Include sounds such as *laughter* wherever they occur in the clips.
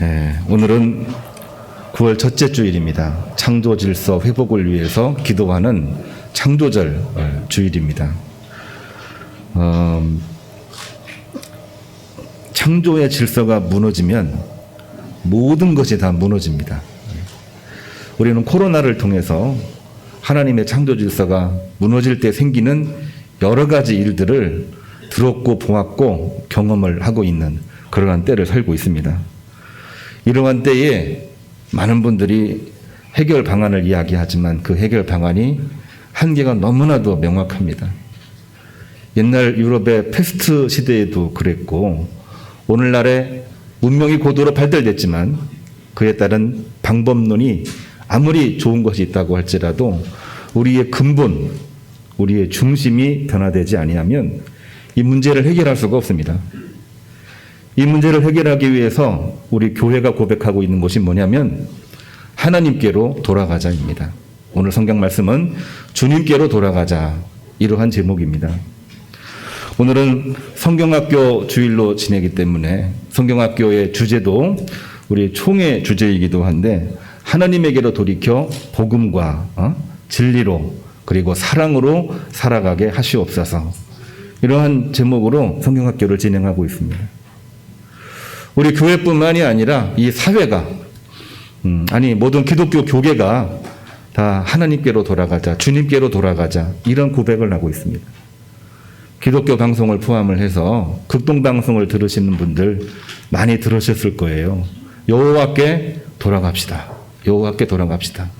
예, 오늘은 9월 첫째 주일입니다. 창조 질서 회복을 위해서 기도하는 창조절 어, 주일입니다. 어, 창조의 질서가 무너지면 모든 것이 다 무너집니다. 우리는 코로나를 통해서 하나님의 창조 질서가 무너질 때 생기는 여러 가지 일들을 들었고 보았고 경험을 하고 있는 그러한 때를 살고 있습니다. 이러한 때에 많은 분들이 해결 방안을 이야기하지만 그 해결 방안이 한계가 너무나도 명확합니다. 옛날 유럽의 패스트 시대에도 그랬고 오늘날의 문명이 고도로 발달됐지만 그에 따른 방법론이 아무리 좋은 것이 있다고 할지라도 우리의 근본, 우리의 중심이 변화되지 아니하면 이 문제를 해결할 수가 없습니다. 이 문제를 해결하기 위해서 우리 교회가 고백하고 있는 것이 뭐냐면 하나님께로 돌아가자입니다. 오늘 성경 말씀은 주님께로 돌아가자 이러한 제목입니다. 오늘은 성경학교 주일로 지내기 때문에 성경학교의 주제도 우리 총회 주제이기도 한데 하나님에게로 돌이켜 복음과 어? 진리로 그리고 사랑으로 살아가게 하시옵소서. 이러한 제목으로 성경학교를 진행하고 있습니다. 우리 교회뿐만이 아니라 이 사회가 음, 아니 모든 기독교 교계가 다 하나님께로 돌아가자, 주님께로 돌아가자 이런 고백을 하고 있습니다. 기독교 방송을 포함을 해서 극동 방송을 들으시는 분들 많이 들으셨을 거예요. 여호와께 돌아갑시다. 여호와께 돌아갑시다.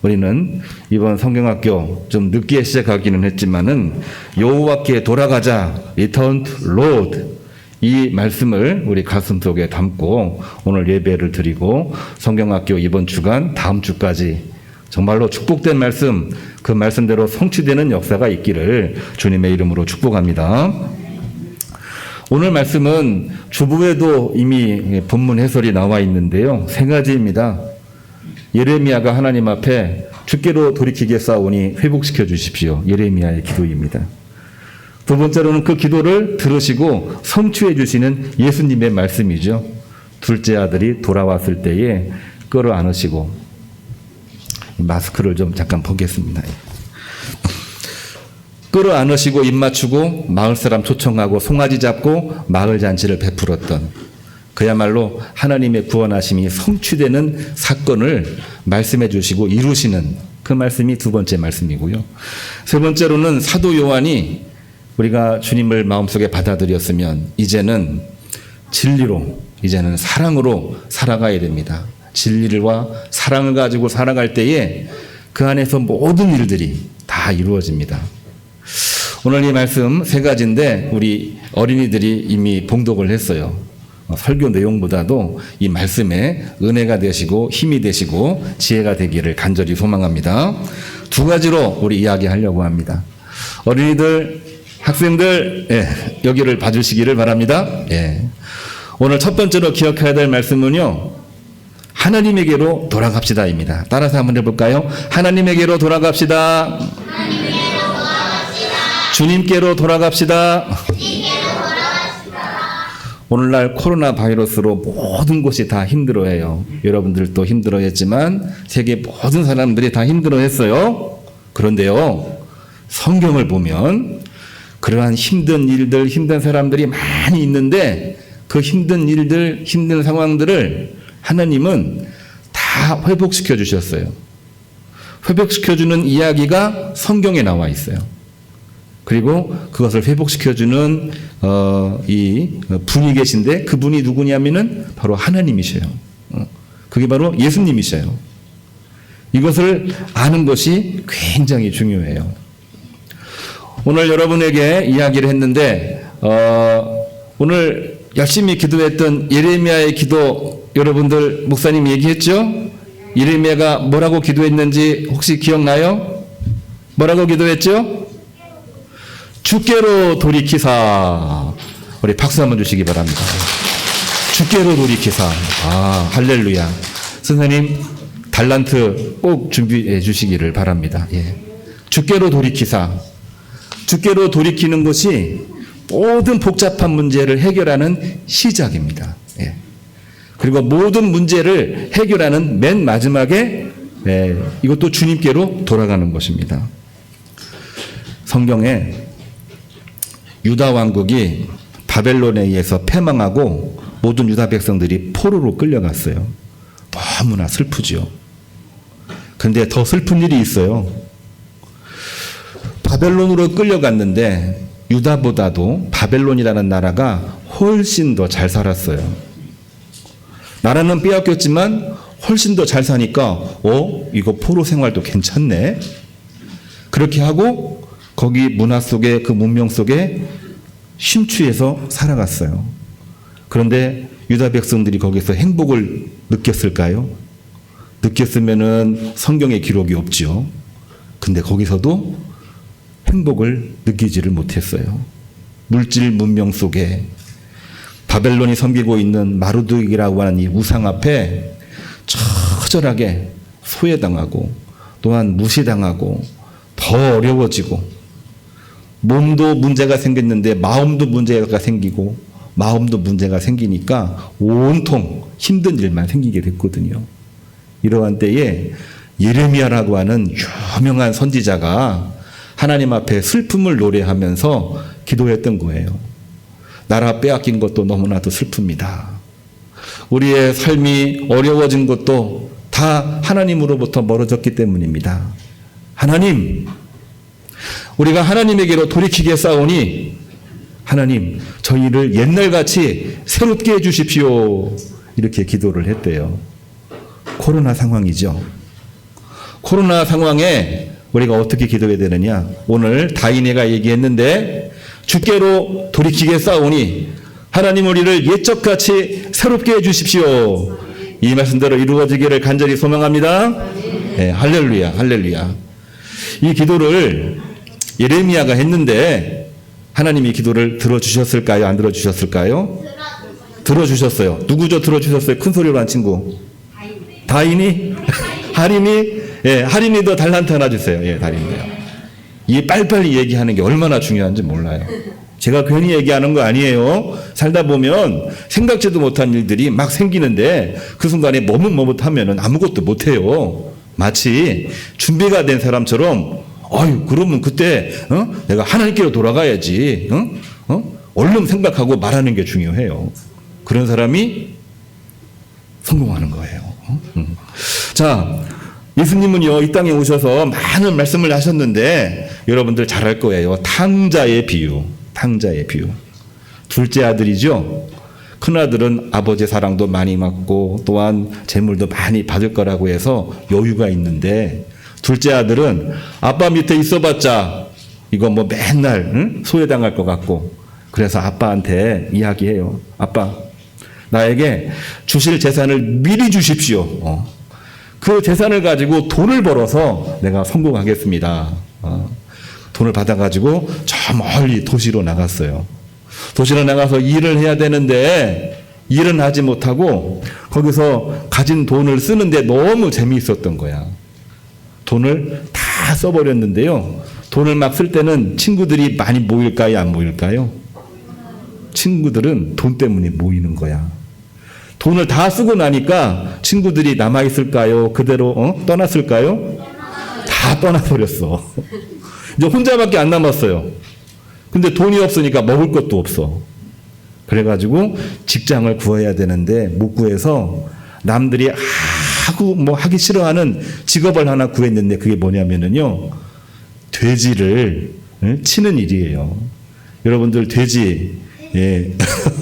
우리는 이번 성경학교 좀 늦게 시작하기는 했지만은 여호와께 돌아가자. Return to Lord. 이 말씀을 우리 가슴 속에 담고 오늘 예배를 드리고 성경학교 이번 주간 다음 주까지 정말로 축복된 말씀 그 말씀대로 성취되는 역사가 있기를 주님의 이름으로 축복합니다. 오늘 말씀은 주부에도 이미 본문 해설이 나와 있는데요. 세 가지입니다. 예레미야가 하나님 앞에 주께로 돌이키겠사오니 회복시켜 주십시오. 예레미야의 기도입니다. 두 번째로는 그 기도를 들으시고 성취해 주시는 예수님의 말씀이죠. 둘째 아들이 돌아왔을 때에 끌어 안으시고 마스크를 좀 잠깐 보겠습니다. 끌어 안으시고 입 맞추고 마을 사람 초청하고 송아지 잡고 마을 잔치를 베풀었던 그야말로 하나님의 구원하심이 성취되는 사건을 말씀해 주시고 이루시는 그 말씀이 두 번째 말씀이고요. 세 번째로는 사도 요한이 우리가 주님을 마음속에 받아들였으면 이제는 진리로 이제는 사랑으로 살아가야 됩니다. 진리와 사랑을 가지고 살아갈 때에 그 안에서 모든 일들이 다 이루어집니다. 오늘 이 말씀 세 가지인데 우리 어린이들이 이미 봉독을 했어요. 어, 설교 내용보다도 이 말씀에 은혜가 되시고 힘이 되시고 지혜가 되기를 간절히 소망합니다. 두 가지로 우리 이야기하려고 합니다. 어린이들, 학생들, 예, 여기를 봐주시기를 바랍니다. 예. 오늘 첫 번째로 기억해야 될 말씀은요. 하나님에게로 돌아갑시다입니다. 따라서 한번 해볼까요? 하나님에게로 돌아갑시다. 주님께로 돌아갑시다. 오늘날 코로나 바이러스로 모든 곳이 다 힘들어해요. 여러분들도 힘들어했지만 세계 모든 사람들이 다 힘들어했어요. 그런데요, 성경을 보면 그러한 힘든 일들, 힘든 사람들이 많이 있는데 그 힘든 일들, 힘든 상황들을 하나님은 다 회복시켜 주셨어요. 회복시켜 주는 이야기가 성경에 나와 있어요. 그리고 그것을 회복시켜 주는 어, 이 분이 계신데 그분이 누구냐면은 바로 하나님이셔요. 어, 그게 바로 예수님이셔요. 이것을 아는 것이 굉장히 중요해요. 오늘 여러분에게 이야기를 했는데 어, 오늘 열심히 기도했던 예레미야의 기도 여러분들 목사님 얘기했죠? 예레미야가 뭐라고 기도했는지 혹시 기억나요? 뭐라고 기도했죠? 주께로 돌이키사. 우리 박수 한번 주시기 바랍니다. 주께로 돌이키사. 아, 할렐루야. 선생님, 달란트 꼭 준비해 주시기를 바랍니다. 예. 주께로 돌이키사. 주께로 돌이키는 것이 모든 복잡한 문제를 해결하는 시작입니다. 예. 그리고 모든 문제를 해결하는 맨 마지막에 예, 이것도 주님께로 돌아가는 것입니다. 성경에 유다 왕국이 바벨론에 의해서 패망하고 모든 유다 백성들이 포로로 끌려갔어요. 너무나 슬프지요. 근데 더 슬픈 일이 있어요. 바벨론으로 끌려갔는데 유다보다도 바벨론이라는 나라가 훨씬 더 잘 살았어요. 나라는 빼앗겼지만 훨씬 더 잘 사니까 어 이거 포로 생활도 괜찮네. 그렇게 하고 거기 문화 속에 그 문명 속에 심취해서 살아갔어요. 그런데 유다 백성들이 거기서 행복을 느꼈을까요? 느꼈으면은 성경에 기록이 없지요. 근데 거기서도 행복을 느끼지를 못했어요. 물질 문명 속에 바벨론이 섬기고 있는 마루드이라고 하는 이 우상 앞에 처절하게 소외당하고 또한 무시당하고 더 어려워지고 몸도 문제가 생겼는데 마음도 문제가 생기고 마음도 문제가 생기니까 온통 힘든 일만 생기게 됐거든요. 이러한 때에 예레미야라고 하는 유명한 선지자가 하나님 앞에 슬픔을 노래하면서 기도했던 거예요. 나라 빼앗긴 것도 너무나도 슬픕니다. 우리의 삶이 어려워진 것도 다 하나님으로부터 멀어졌기 때문입니다. 하나님, 우리가 하나님에게로 돌이키게 싸우니 하나님, 저희를 옛날같이 새롭게 해주십시오. 이렇게 기도를 했대요. 코로나 상황이죠. 코로나 상황에 우리가 어떻게 기도해야 되느냐? 오늘 다인애가 얘기했는데 주께로 돌이키게 싸우니 하나님 우리를 옛적같이 새롭게 해주십시오. 이 말씀대로 이루어지기를 간절히 소망합니다. 네, 할렐루야, 할렐루야. 이 기도를 예레미야가 했는데 하나님이 기도를 들어주셨을까요? 안 들어주셨을까요? 들어주셨어요. 누구죠? 들어주셨어요. 큰 소리로 한 친구. 다인이? *laughs* 할인이? 예, 할인이도 달란트 하나 주세요. 예, 달인이요. 이 빨리빨리 얘기하는 게 얼마나 중요한지 몰라요. 제가 괜히 얘기하는 거 아니에요. 살다 보면 생각지도 못한 일들이 막 생기는데 그 순간에 머뭇머뭇하면은 아무것도 못해요. 마치 준비가 된 사람처럼 아유 그러면 그때 어? 내가 하나님께로 돌아가야지. 어? 어? 얼른 생각하고 말하는 게 중요해요. 그런 사람이 성공하는 거예요. 어? 음. 자, 예수님은요, 이 땅에 오셔서 많은 말씀을 하셨는데, 여러분들 잘알 거예요. 탕자의 비유. 탕자의 비유. 둘째 아들이죠. 큰 아들은 아버지 사랑도 많이 받고, 또한 재물도 많이 받을 거라고 해서 여유가 있는데, 둘째 아들은 아빠 밑에 있어봤자, 이거 뭐 맨날 응? 소외당할 것 같고, 그래서 아빠한테 이야기해요. 아빠, 나에게 주실 재산을 미리 주십시오. 어. 그 재산을 가지고 돈을 벌어서 내가 성공하겠습니다. 어. 돈을 받아가지고 저 멀리 도시로 나갔어요. 도시로 나가서 일을 해야 되는데 일은 하지 못하고 거기서 가진 돈을 쓰는데 너무 재미있었던 거야. 돈을 다 써버렸는데요. 돈을 막 쓸 때는 친구들이 많이 모일까요? 안 모일까요? 친구들은 돈 때문에 모이는 거야. 돈을 다 쓰고 나니까 친구들이 남아 있을까요? 그대로 어? 떠났을까요? 다 떠나버렸어. *laughs* 이제 혼자밖에 안 남았어요. 근데 돈이 없으니까 먹을 것도 없어. 그래가지고 직장을 구해야 되는데 못 구해서 남들이 하고 뭐 하기 싫어하는 직업을 하나 구했는데 그게 뭐냐면은요 돼지를 예, 치는 일이에요. 여러분들 돼지 예.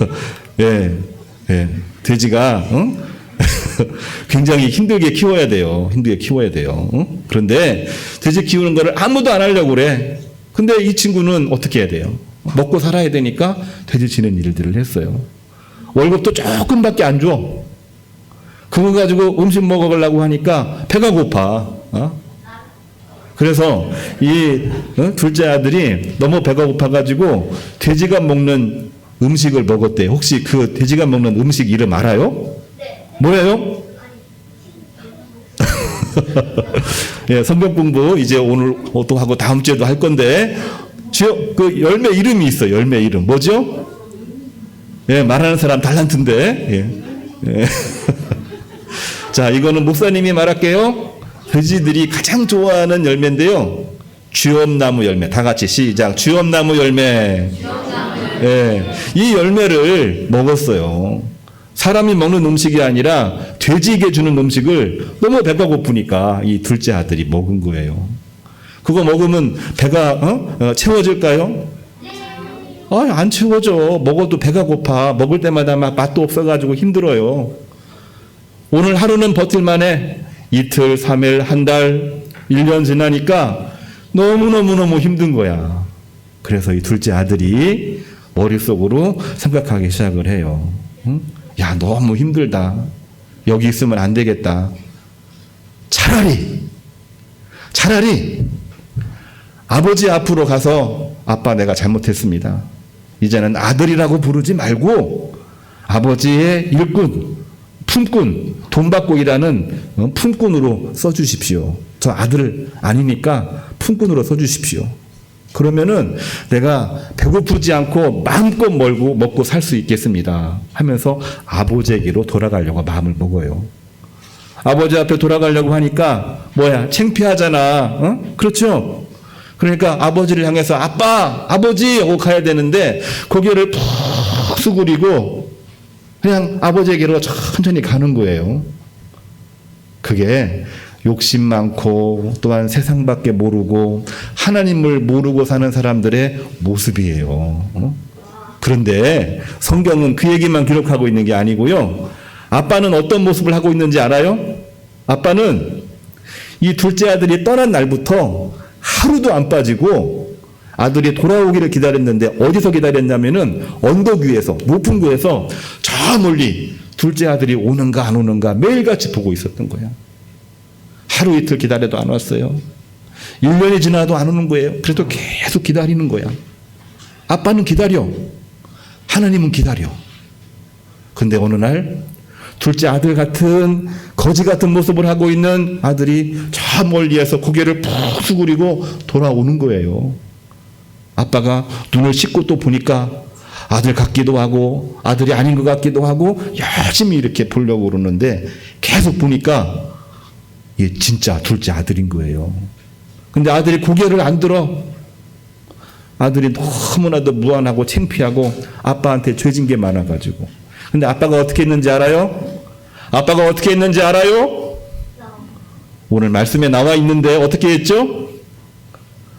*laughs* 예. 예. 돼지가 어? *laughs* 굉장히 힘들게 키워야 돼요. 힘들게 키워야 돼요. 어? 그런데 돼지 키우는 거를 아무도 안 하려고 그래. 근데 이 친구는 어떻게 해야 돼요? 먹고 살아야 되니까 돼지 치는 일들을 했어요. 월급도 조금밖에 안 줘. 그거 가지고 음식 먹어보려고 하니까 배가 고파. 어? 그래서 이 어? 둘째 아들이 너무 배가 고파가지고 돼지가 먹는 음식을 먹었대. 혹시 그 돼지가 먹는 음식 이름 알아요? 뭐예요? *laughs* 예, 성경 공부 이제 오늘 또 하고 다음 주에도 할 건데 지역 그 열매 이름이 있어. 열매 이름 뭐죠? 예, 말하는 사람 달란트인데. 예. 예. *laughs* 자, 이거는 목사님이 말할게요. 돼지들이 가장 좋아하는 열매인데요. 쥐엄나무 열매. 다 같이 시작. 쥐엄나무 열매. 예. 이 열매를 먹었어요. 사람이 먹는 음식이 아니라 돼지에게 주는 음식을 너무 배가 고프니까 이 둘째 아들이 먹은 거예요. 그거 먹으면 배가 어? 어, 채워질까요? 아, 안 채워져. 먹어도 배가 고파. 먹을 때마다 막 맛도 없어가지고 힘들어요. 오늘 하루는 버틸만해. 이틀, 삼일, 한 달, 일년 지나니까 너무너무너무 힘든 거야. 그래서 이 둘째 아들이 머릿속으로 생각하기 시작을 해요. 응? 야, 너무 힘들다. 여기 있으면 안 되겠다. 차라리, 차라리 아버지 앞으로 가서 아빠 내가 잘못했습니다. 이제는 아들이라고 부르지 말고 아버지의 일꾼, 품꾼, 돈 받고 일하는 어, 품꾼으로 써주십시오. 저 아들 아니니까 품꾼으로 써주십시오. 그러면은 내가 배고프지 않고 마음껏 멀고 먹고 살 수 있겠습니다. 하면서 아버지에게로 돌아가려고 마음을 먹어요. 아버지 앞에 돌아가려고 하니까 뭐야 창피하잖아. 어? 그렇죠? 그러니까 아버지를 향해서 아빠, 아버지 하고 가야 되는데 고개를 푹 수그리고 그냥 아버지에게로 천천히 가는 거예요. 그게 욕심 많고 또한 세상밖에 모르고 하나님을 모르고 사는 사람들의 모습이에요. 어? 그런데 성경은 그 얘기만 기록하고 있는 게 아니고요. 아빠는 어떤 모습을 하고 있는지 알아요? 아빠는 이 둘째 아들이 떠난 날부터 하루도 안 빠지고 아들이 돌아오기를 기다렸는데 어디서 기다렸냐면은 언덕 위에서 높은 곳에서 저 멀리 둘째 아들이 오는가 안 오는가 매일같이 보고 있었던 거야. 하루 이틀 기다려도 안 왔어요. 1년이 지나도 안 오는 거예요. 그래도 계속 기다리는 거야. 아빠는 기다려. 하나님은 기다려. 근데 어느 날 둘째 아들 같은 거지 같은 모습을 하고 있는 아들이 저 멀리에서 고개를 푹 수그리고 돌아오는 거예요. 아빠가 눈을 씻고 또 보니까 아들 같기도 하고 아들이 아닌 것 같기도 하고 열심히 이렇게 보려고 그러는데 계속 보니까 이게 진짜 둘째 아들인 거예요. 근데 아들이 고개를 안 들어. 아들이 너무나도 무안하고 창피하고 아빠한테 죄진 게 많아가지고. 근데 아빠가 어떻게 했는지 알아요? 아빠가 어떻게 했는지 알아요? 오늘 말씀에 나와 있는데 어떻게 했죠?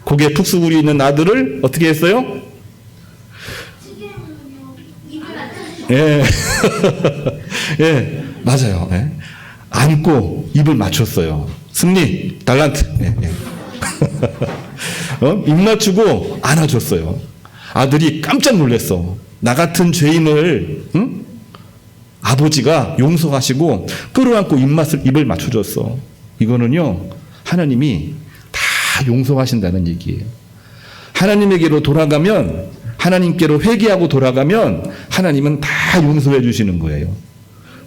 고개 푹 숙이고 있는 아들을 어떻게 했어요? 예. *laughs* 예, 맞아요. 예. 안고 입을 맞췄어요. 승리, 달란트. 예, 예. *laughs* 어? 입 맞추고 안아줬어요. 아들이 깜짝 놀랐어. 나 같은 죄인을, 응? 아버지가 용서하시고 끌어안고 입맛을, 입을 맞춰줬어. 이거는요, 하나님이 다 용서하신다는 얘기예요. 하나님에게로 돌아가면, 하나님께로 회개하고 돌아가면, 하나님은 다 용서해 주시는 거예요.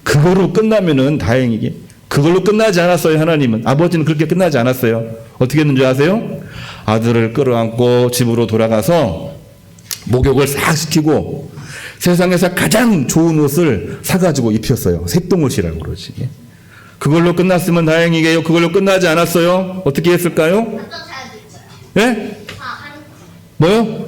그거로 끝나면은 다행이게. 그걸로 끝나지 않았어요, 하나님은. 아버지는 그렇게 끝나지 않았어요. 어떻게 했는지 아세요? 아들을 끌어안고 집으로 돌아가서 목욕을 싹 시키고 세상에서 가장 좋은 옷을 사가지고 입혔어요. 색동옷이라고 그러지. 그걸로 끝났으면 다행이게요. 그걸로 끝나지 않았어요. 어떻게 했을까요? 예? 뭐요?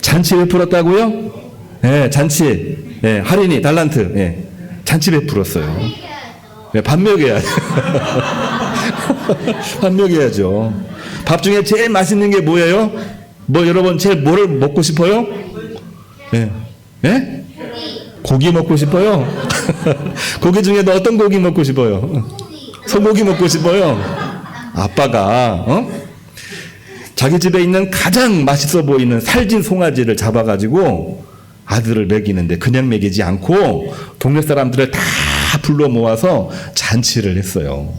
잔치 베풀었다고요? 예, 잔치. 예, 할인이 달란트. 예. 잔치 베풀었어요. 예. *laughs* 밥 먹여야죠. 밥 중에 제일 맛있는 게 뭐예요? 뭐 여러분 제일 뭐를 먹고 싶어요? 예. 예? 고기 먹고 싶어요? *laughs* 고기 중에도 어떤 고기 먹고 싶어요? 소고기 먹고 싶어요? 아빠가 어? 자기 집에 있는 가장 맛있어 보이는 살진 송아지를 잡아가지고 아들을 먹이는데 그냥 먹이지 않고 동네 사람들을 다 불러 모아서 잔치를 했어요.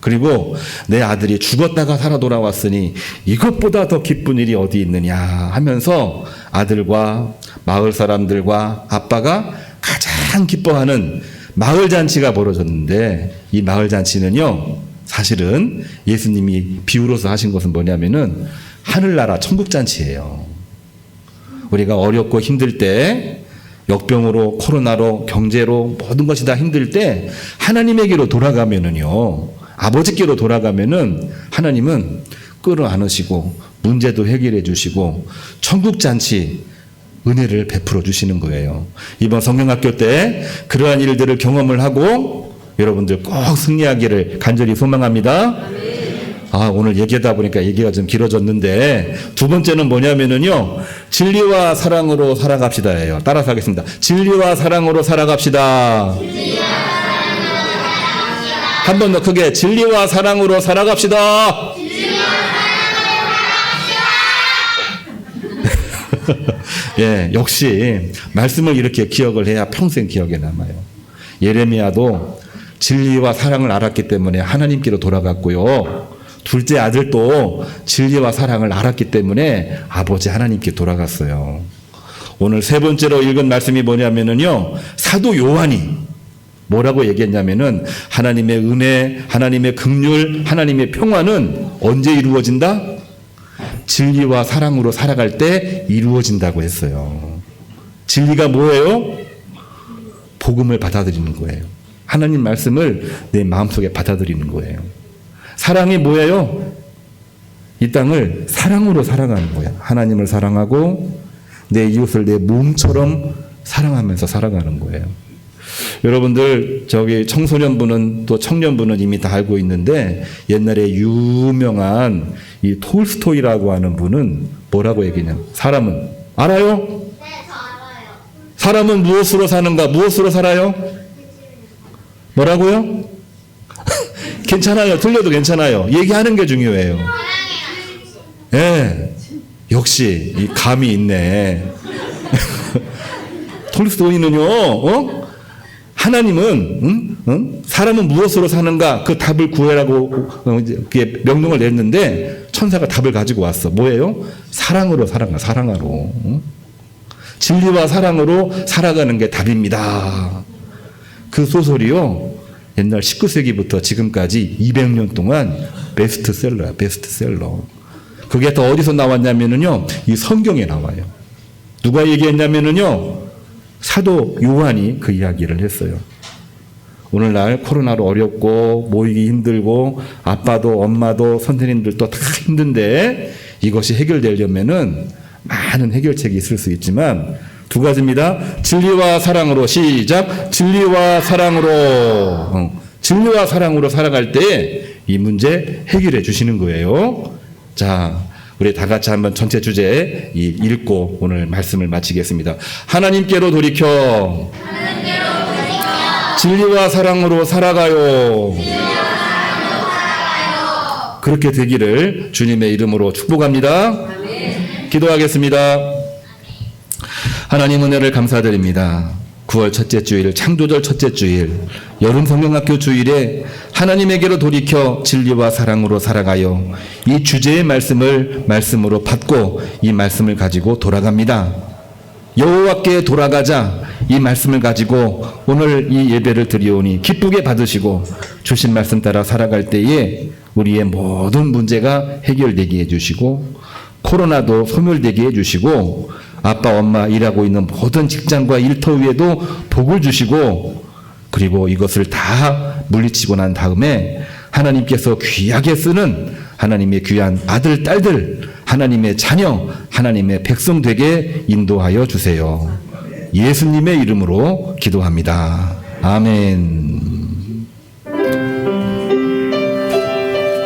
그리고 내 아들이 죽었다가 살아 돌아왔으니 이것보다 더 기쁜 일이 어디 있느냐 하면서 아들과 마을 사람들과 아빠가 가장 기뻐하는 마을 잔치가 벌어졌는데 이 마을 잔치는요 사실은 예수님이 비유로서 하신 것은 뭐냐면은 하늘나라 천국 잔치예요. 우리가 어렵고 힘들 때 역병으로 코로나로 경제로 모든 것이 다 힘들 때 하나님에게로 돌아가면은요. 아버지께로 돌아가면은 하나님은 끌어안으시고 문제도 해결해 주시고 천국 잔치 은혜를 베풀어 주시는 거예요. 이번 성경학교 때 그러한 일들을 경험을 하고 여러분들 꼭 승리하기를 간절히 소망합니다. 아, 오늘 얘기하다 보니까 얘기가 좀 길어졌는데 두 번째는 뭐냐면은요. 진리와 사랑으로 살아갑시다예요. 따라서 하겠습니다. 진리와 사랑으로 살아갑시다. 한 번 더 크게 진리와 사랑으로 살아갑시다. *laughs* 예, 역시 말씀을 이렇게 기억을 해야 평생 기억에 남아요. 예레미야도 진리와 사랑을 알았기 때문에 하나님께로 돌아갔고요. 둘째 아들도 진리와 사랑을 알았기 때문에 아버지 하나님께 돌아갔어요. 오늘 세 번째로 읽은 말씀이 뭐냐면은요. 사도 요한이 뭐라고 얘기했냐면은 하나님의 은혜, 하나님의 긍휼, 하나님의 평화는 언제 이루어진다? 진리와 사랑으로 살아갈 때 이루어진다고 했어요. 진리가 뭐예요? 복음을 받아들이는 거예요. 하나님 말씀을 내 마음속에 받아들이는 거예요. 사랑이 뭐예요? 이 땅을 사랑으로 살아가는 거예요. 하나님을 사랑하고 내 이웃을 내 몸처럼 사랑하면서 살아가는 거예요. 여러분들 저기 청소년부는 또 청년부는 이미 다 알고 있는데 옛날에 유명한 이 톨스토이라고 하는 분은 뭐라고 얘기냐? 사람은 알아요? 네, 저 알아요. 사람은 무엇으로 사는가? 무엇으로 살아요? 뭐라고요? 괜찮아요. 틀려도 괜찮아요. 얘기하는 게 중요해요. 예. 역시 이 감이 있네. *laughs* 톨스토이는요. 어? 하나님은 응? 응? 사람은 무엇으로 사는가 그 답을 구해라고 어, 명령을 냈는데 천사가 답을 가지고 왔어. 뭐예요? 사랑으로 살아가 사랑하로. 응? 진리와 사랑으로 살아가는 게 답입니다. 그 소설이요. 옛날 19세기부터 지금까지 200년 동안 베스트셀러야, 베스트셀러. 그게 또 어디서 나왔냐면은요. 이 성경에 나와요. 누가 얘기했냐면은요. 사도 요한이 그 이야기를 했어요. 오늘날 코로나로 어렵고 모이기 힘들고 아빠도 엄마도 선생님들도 다 힘든데 이것이 해결되려면은 많은 해결책이 있을 수 있지만 두 가지입니다. 진리와 사랑으로 시작. 진리와 사랑으로 어, 진리와 사랑으로 살아갈 때 이 문제 해결해 주시는 거예요. 자, 우리 다 같이 한번 전체 주제 이 읽고 오늘 말씀을 마치겠습니다. 하나님께로 돌이켜 진리와 사랑으로 살아가요. 그렇게 되기를 주님의 이름으로 축복합니다. 기도하겠습니다. 하나님 은혜를 감사드립니다. 9월 첫째 주일, 창조절 첫째 주일, 여름 성경학교 주일에 하나님에게로 돌이켜 진리와 사랑으로 살아가요. 이 주제의 말씀을 말씀으로 받고 이 말씀을 가지고 돌아갑니다. 여호와께 돌아가자 이 말씀을 가지고 오늘 이 예배를 드리오니 기쁘게 받으시고 주신 말씀 따라 살아갈 때에 우리의 모든 문제가 해결되게 해주시고 코로나도 소멸되게 해주시고 아빠 엄마 일하고 있는 모든 직장과 일터 위에도 복을 주시고 그리고 이것을 다 물리치고 난 다음에 하나님께서 귀하게 쓰는 하나님의 귀한 아들 딸들 하나님의 자녀 하나님의 백성 되게 인도하여 주세요. 예수님의 이름으로 기도합니다. 아멘.